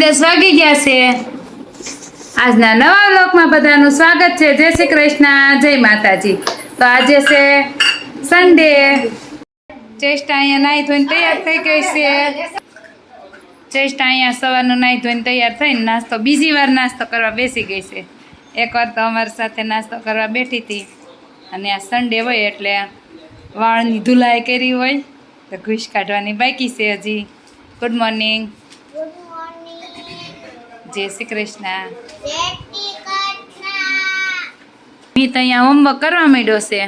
દસ વાગી ગયા છે. આજના નવા લોકમાં બધાનું સ્વાગત છે. જય શ્રી કૃષ્ણ. જય માતાજી. તો આજે છે સન્ડે ચેષ્ટા અહીંયા નાહી ધોઈને તૈયાર થઈ ગઈ છે. ચેષ્ટા અહીંયા સવારનું નાહી ધોઈને તૈયાર થઈને નાસ્તો, બીજી વાર નાસ્તો કરવા બેસી ગઈ છે. એકવાર તો અમારી સાથે નાસ્તો કરવા બેઠી હતી. અને આ સન્ડે હોય એટલે વાળની ધુલાઈ કરી હોય. તો ઘૂસ કાઢવાની બાકી છે હજી. ગુડ મોર્નિંગ જય શ્રી કૃષ્ણ. જય શ્રી કૃષ્ણ. મેં તો અહીંયા હોમવર્ક કરવા માંડ્યો છે.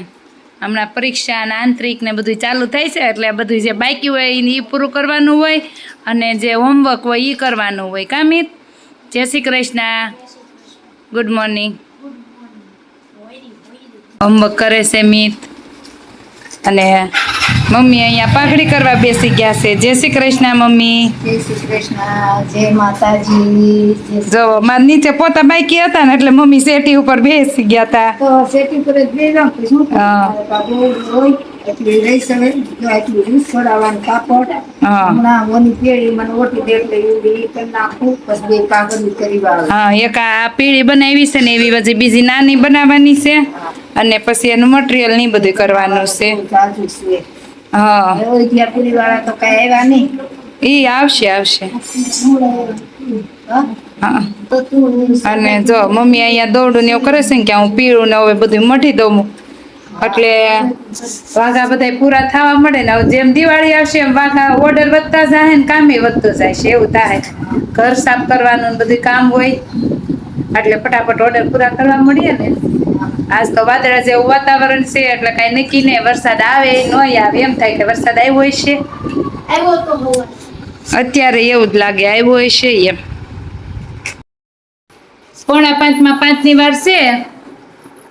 હમણાં પરીક્ષા અને આંતરિક ને બધું ચાલુ થાય છે એટલે બધું જે બાકી હોય એ પૂરું કરવાનું હોય અને જે હોમવર્ક હોય એ કરવાનું હોય. કા Mit? Jai Shri Krishna. Good morning homework કરે છે મિત. અને મમ્મી અહીંયા પાઘડી કરવા બેસી ગયા છે. જય શ્રી કૃષ્ણ મમ્મી. જય શ્રી કૃષ્ણ. જય માતાજી. જો મારા નીચે પોતા બાઈકી હતા ને એટલે મમ્મી સેટી ઉપર બેસી ગયા હતા. તો સેટી પર જ બેસી શું કરું? હા. મારે બાબુ હોય એટલે રહી શકે. જો છોડાવવાનું કાપડ. હમણાં ઓની પેઢી મને ઓટી દે એટલે એ કરી નાખું પછી બે કાગળ કરી હા એક આ પીળી બનાવી છે ને એવી પછી બીજી નાની બનાવવાની છે. અને પછી એનું મટીરિયલની બધું કરવાનું છે. હા. હવે વાળા તો કઈ આવ્યા નહીં. એ આવશે આવશે. અને જો મમ્મી અહીંયા દોડું ને એવું કરે છે ને કે હું પીળું ને હવે બધું મટી દઉં એટલે વાઘા બધા પૂરા થવા મળે ને હવે જેમ દિવાળી આવશે એમ વાઘા ઓર્ડર વધતા જાય ને કામે વધતું જાય છે એવું થાય. ઘર સાફ કરવાનું બધું કામ હોય. એટલે ફટાફટ ઓર્ડર પૂરા કરવા મળીએ ને. આજ તો વાદળા જેવું વાતાવરણ છે એટલે કાંઈ નક્કી નહીં. વરસાદ આવે ન આવે. એમ થાય કે વરસાદ આવ્યો હશે અત્યારે એવું જ લાગે આવ્યો હશે એમ. પોણા પાંચમાં પાંચની વાર છે.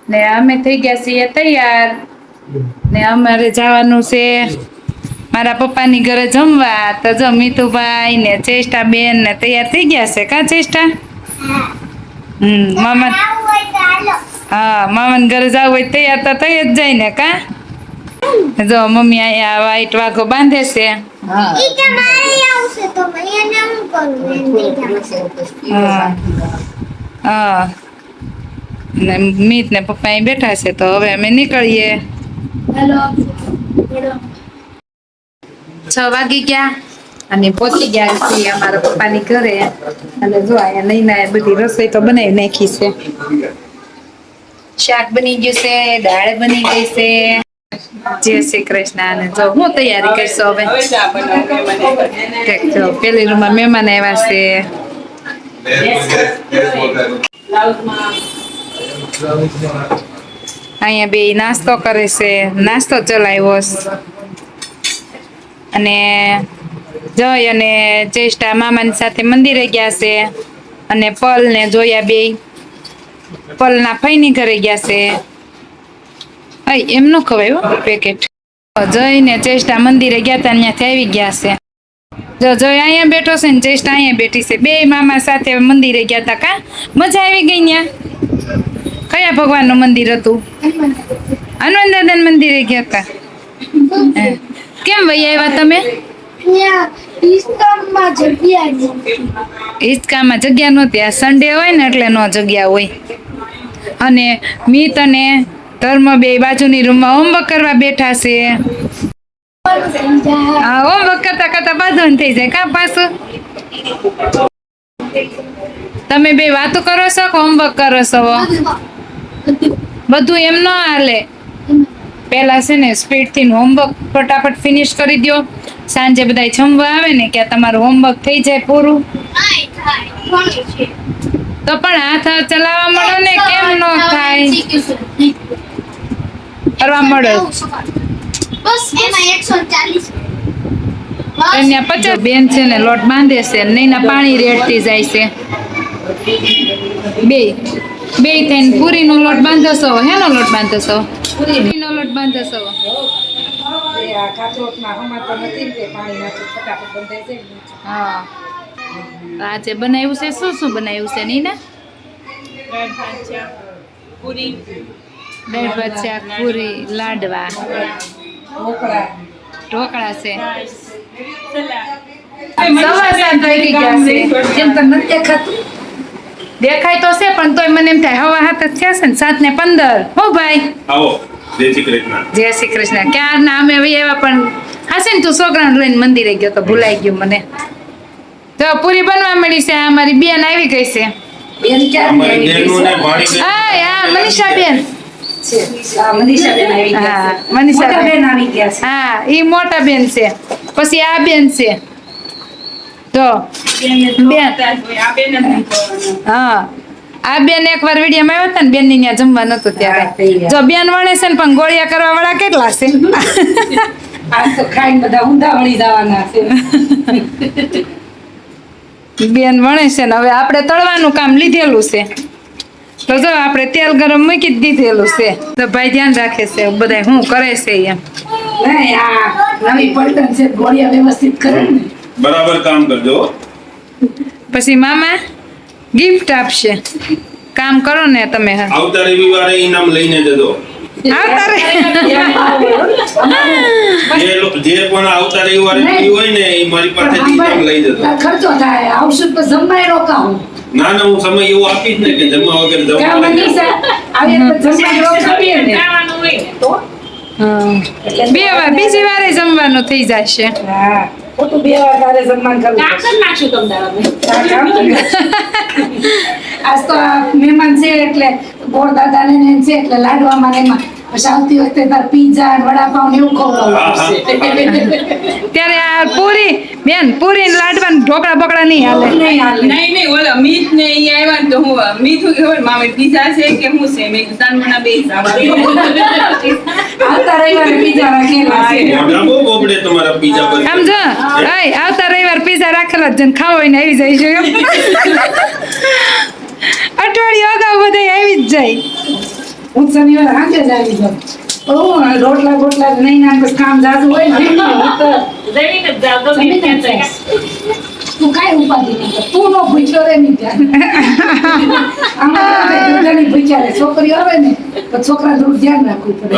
ને અમે થઈ ગયા છીએ તૈયાર. ને અમારે જવાનું છે મારા પપ્પાની ઘરે જમવા. તો જો મીતુભાઈ ને ચેષ્ટા બેન ને તૈયાર થઈ ગયા છે. કા ચેષ્ટા હમ મામા હા મામાને ઘરે જવું હોય તૈયાર તો થઈ જ જાય ને કા? જો મમ્મી અહીંયા વાઈટ વાઘો બાંધે છે. હા. ઈ કે મારે આવશે તો મેં એને હું કરું એમ નહીં જાણું. હા. હા. ને મીત ને પપ્પા અહીં બેઠા છે તો હવે અમે નીકળીએ. છ વાગી ગયા અને પહોંચી ગયા છીએ અમારા પપ્પાની ઘરે. અને જો અહીંયા નૈના બધી રસોઈ તો બનાવી નાખી છે. શાક બની ગયું છે, દાળ બની ગઈ છે. જય શ્રી કૃષ્ણ. જો હું તૈયારી કરશો હવે? જો પેલી રૂમમાં મહેમાન આવ્યા છે. અહીંયા બે નાસ્તો કરે છે. નાસ્તો ચલાવ્યો અને જય અને ચેષ્ટા મામાની સાથે મંદિરે ગયા છે. અને પલ ને જોયા બે પલના ફઈની ઘરે ગયા છે. અય એમ ન ખવાય પેકેટ જઈને ચેષ્ટા મંદિરે ગયા હતા ત્યાંથી આવી ગયા છે. જો જય અહીંયા બેઠો છે ને ચેષ્ટા અહીંયા બેઠી છે. બે મામા સાથે મંદિરે ગયા હતા કા? મજા આવી ગઈ ત્યાં કયા ભગવાનનું મંદિર હતું? હનુમાન દાદાનું મંદિરે ગયા હતા કેમ વહી આવ્યા તમે? ઈસ્કામાં જગ્યા નહોતી. આ સન્ડે હોય ને એટલે નો જગ્યા હોય. અને મિત અને ધર્મ બે બાજુની રૂમમાં હોમવર્ક કરવા બેઠા છે. હા હોમવર્ક કરતા કરતા બાંધવાનું થઈ જાય કા પાછું? તમે બે વાતો કરો છો હોમવર્ક કરો છો? બધું એમ ન હાલે. પેલા છે ને સ્પીડથી હોમવર્ક ફટાફટ ફિનિશ કરી દો સાંજે બધા જમવા આવે ને કે તમારું હોમવર્ક થઈ જાય પૂરું. તો પણ હાથ ચલાવવા મળો ને કેમ ન થાય? કરવા મળો. બસ એમાં એકસો ચાલીસ. પચાસ બેન છે ને લોટ બાંધે છે ને પાણી રેડતી જાય છે. બે. બે થઈને પૂરીનો લોટ બાંધો છો હેનો લોટ બાંધો છો પૂરીનો લોટ બાંધો છો. હા. આજે બનાવ્યું છે શું શું બનાવ્યું છે નીના? દાળ ભાત શાક પૂરી લાડવા. ઢોકળા. ઢોકળા છે. દેખાય તો છે પણ તોય મને એમ થાય હવા હાથ જ થયા છે ને સાત ને પંદર. હો ભાઈ. આવો જય શ્રી કૃષ્ણ. જય શ્રી કૃષ્ણ. ક્યાં નામે એવા પણ હશે ને તું છોકરાને લઈને મંદિરે ગયો તો ભૂલાઈ ગયું મને. તો પૂરી બનવા મળી છે અમારી બેન આવી ગઈ છે. બેન ક્યાં બહેનો ને હા હા મનીષા બેન હા આવી આવી એ મોટા બેન છે. પછી આ બેન છે. તો બેન હા આ બેન એકવાર વિડીયોમાં આવ્યા હતા ને બેનની ત્યાં જમવા નતું ત્યારે. જો બેન વણે છે ને પણ ગોળિયા કરવા વાળા કેટલા છે? આજ તો ખાઈને બધા ઊંધા વળી જવાના છે. બેન વણે છે ને હવે આપણે તળવાનું કામ લીધેલું છે. તો જો આપણે તેલ ગરમ મૂકી જ દીધેલું છે. તો ભાઈ ધ્યાન રાખે છે બધા શું કરે છે એમ. નહીં આ નવી પલટન છે ગોળિયા વ્યવસ્થિત કરે બરાબર કામ કરજો પછી મામા ગિફ્ટ આપશે. કામ કરો ને તમે. હા આવતા રવિવારે ઇનામ લઈને જજો. આવતા જે લો- જે પણ આવતા રવિવારે હોય ને એ મારી પાસેથી ઇનામ લઈ જજો. ખર્ચો થાય. આવશું તો જમવાય રોકાવું. ના ના હું સમય એવો આપીશ ને કે જમવા વગર જમવા નહીં મનીષા આવીએ તો જમવાય રોકાવીએ ને. તો હા. એટલે બે વાર બીજી વારે જમવાનું થઈ જશે. હા. ખોટું બે વાર તારે જમવાનું કરવું. આજ તો આ મહેમાન છે એટલે ગોળ દાદાને ને છે એટલે લાડવામાં ને એમાં. પછી આવતી વખતે તાર પીઝા વડાપાઉં ને એવું ખવડાવવું. ત્યારે આ પૂરી બેન પૂરી ને લાડવા ઢોકળા બકડા નહીં હાલે. નહીં હાલે. નહીં નહીં ઓલા મીત ને અહીંયા આવ્યા તો હું મીત હું ખબર મામી પીઝા છે કે હું છે? મેં બે આવતા રવિવારે પીઝા રાખેલા છે. તમારા પર આવતા રવિવાર પીઝા રાખેલા જ ને હોય ને આવી જાય છે એમ. અઠવાડિયું અગાઉ બધા આવી જ જાય. હું શનિવાર આજે જ આવી જાઉં. રોટલા બોટલા નહીં ના બસ કામ જાજુ હોય ને. હું તો જમીને જ જઈશ. તું કાંઈ ઉપાધિ નહીં તું નો ભૂખ્યો રે નહીં ત્યાં. આમાં તો આપણે દૂધની ભૂખ્યા રે. છોકરીઓ આવે ને તો છોકરા થોડું ધ્યાન રાખવું પડે.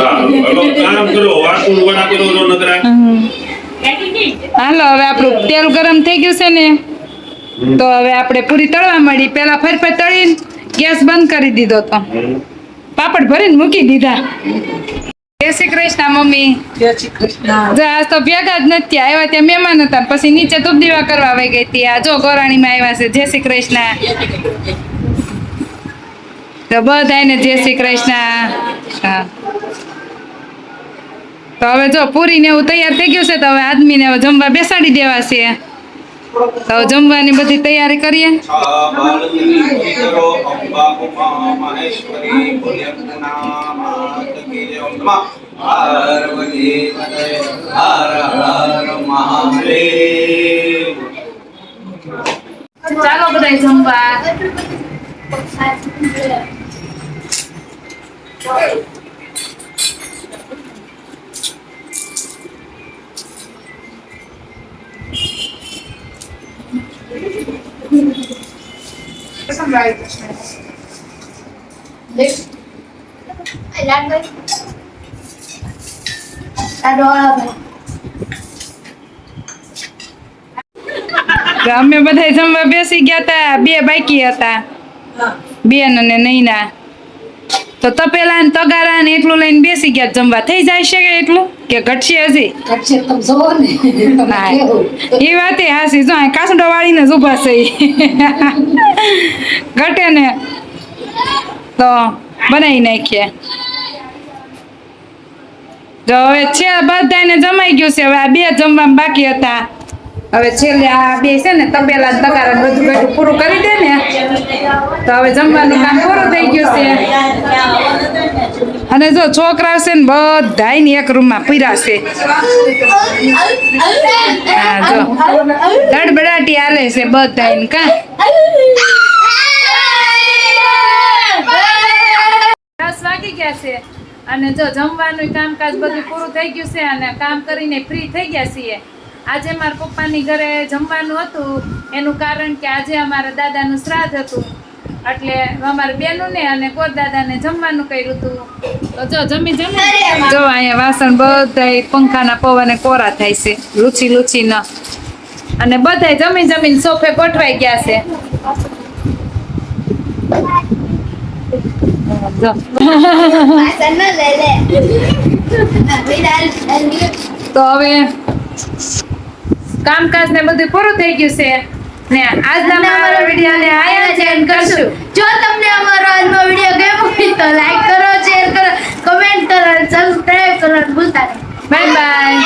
હાલો હવે આપણું તેલ ગરમ થઈ ગયું છે ને. તો હવે આપણે પૂરી તળવા મળી પેલા ફરફર તળીને ગેસ બંધ કરી દીધો તો. પાપડ ભરીને મૂકી દીધા. જય શ્રી કૃષ્ણ મમ્મી. જય શ્રી કૃષ્ણ. જો આજ તો ભેગા જ નથી આવ્યા ત્યાં મહેમાન હતા પછી નીચે ધૂપ દીવા કરવા આવી ગઈ હતી. આ જો ગોરાણીમાં આવ્યા છે. જય શ્રી કૃષ્ણ. તો બધાને જય શ્રી કૃષ્ણ. હા. તો હવે જો પૂરી ને એવું તૈયાર થઈ ગયું છે તો હવે આદમીને હવે જમવા બેસાડી દેવા છે. તો જમવાની બધી તૈયારી કરીએ? કરો તો અમે બધા જમવા બેસી ગયા હતા બે બાકી હતા. બેન અને નૈના. તો તપેલા ને તગારા ને એટલું લઈને બેસી ગયા. જમવા થઈ જાય છે કે એટલું કે ઘટશે હજી? કચ્છે તમે જોવો ને. એ વાતે હાસી જો કાસડો વાળીને જ ઊભા છે ઘટે ને તો બનાવી નાખીએ. તો હવે છે બધાને જમાઈ ગયું છે. હવે આ બે જમવામાં બાકી હતા. હવે છેલ્લે આ બે છે ને તપેલા તકારા તગારા બધું બધું પૂરું કરી દે ને. તો હવે જમવાનું કામ પૂરું થઈ ગયું છે. અને જો છોકરા છે ને બધાય ને એક રૂમમાં પીરા છે. હા, જો. ગડબડાટી હાલે છે બધાય કા? દસ વાગી ગયા છે. અને જો જમવાનું કામકાજ બધું પૂરું થઈ ગયું છે અને કામ કરીને ફ્રી થઈ ગયા છીએ. આજે મારા પપ્પાની ઘરે જમવાનું હતું. એનું કારણ કે આજે અમારા દાદાનું શ્રાદ્ધ હતું. એટલે અમારે બેનું ને અને કોર દાદાને જમવાનું કર્યું હતું. તો જો જમી જમી જો અહીંયા વાસણ બધા પંખાના પવને કોરા થાય છે લુચી લૂછી ન. અને બધાય જમીન જમીન સોફે ગોઠવાઈ ગયા છે. તો હવે કામકાજ ને બધું પૂરું થઈ ગયું છે. ને આજના અમારો વિડિયોને આયા છે એન્ડ કરશું. જો તમને અમારો આજનો વીડિયો ગમ્યો હોય તો લાઈક કરો શેર કરો કમેન્ટ કરો સબસ્ક્રાઇબ કરો. ભૂલતા નહીં. Bye bye